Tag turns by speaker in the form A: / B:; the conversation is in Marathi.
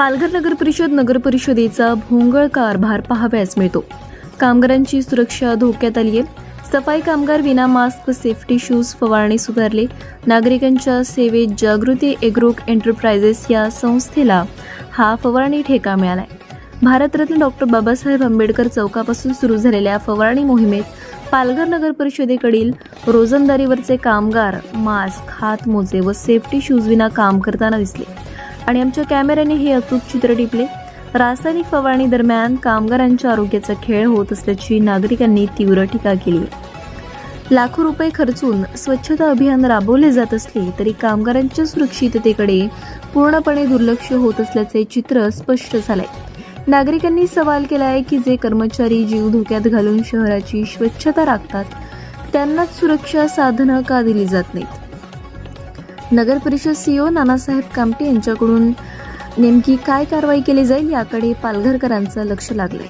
A: पालघर नगर परिषद नगर परिषदेचा भोंगळ कारभार पाहाव्यास मिळतो. कामगारांची सुरक्षा धोक्यात आली आहे. सफाई कामगार विना मास्क सेफ्टी शूज फवारणी सुधारले. नागरिकांच्या सेवेत जागृती एग्रोक एंटरप्राइजेस या संस्थेला हा फवारणी ठेका मिळाला आहे भारतरत्न डॉक्टर बाबासाहेब आंबेडकर चौकापासून सुरू झालेल्या फवारणी मोहिमेत पालघर नगर परिषदेकडील रोजंदारीवरचे कामगार मास्क हातमोजे व सेफ्टी शूज विना काम करताना दिसले. आणि आमच्या कॅमेऱ्याने हे अचूक चित्र टिपले. रासायनिक फवारणी दरम्यान कामगारांच्या आरोग्याचा खेळ होत असल्याची नागरिकांनी तीव्र टीका केली. लाखो रुपये खर्चून स्वच्छता अभियान राबवले जात असले तरी कामगारांच्या सुरक्षिततेकडे पूर्णपणे दुर्लक्ष होत असल्याचे चित्र स्पष्ट झालंय. नागरिकांनी सवाल केला आहे की जे कर्मचारी जीव धोक्यात घालून शहराची स्वच्छता राखतात त्यांनाच सुरक्षा साधनं का दिली जात नाहीत? नगर परिषद सीओ नानासाहेब कामटे यांच्याकडून नेमकी काय कारवाई केली जाईल याकडे पालघरकरांचं लक्ष लागलंय.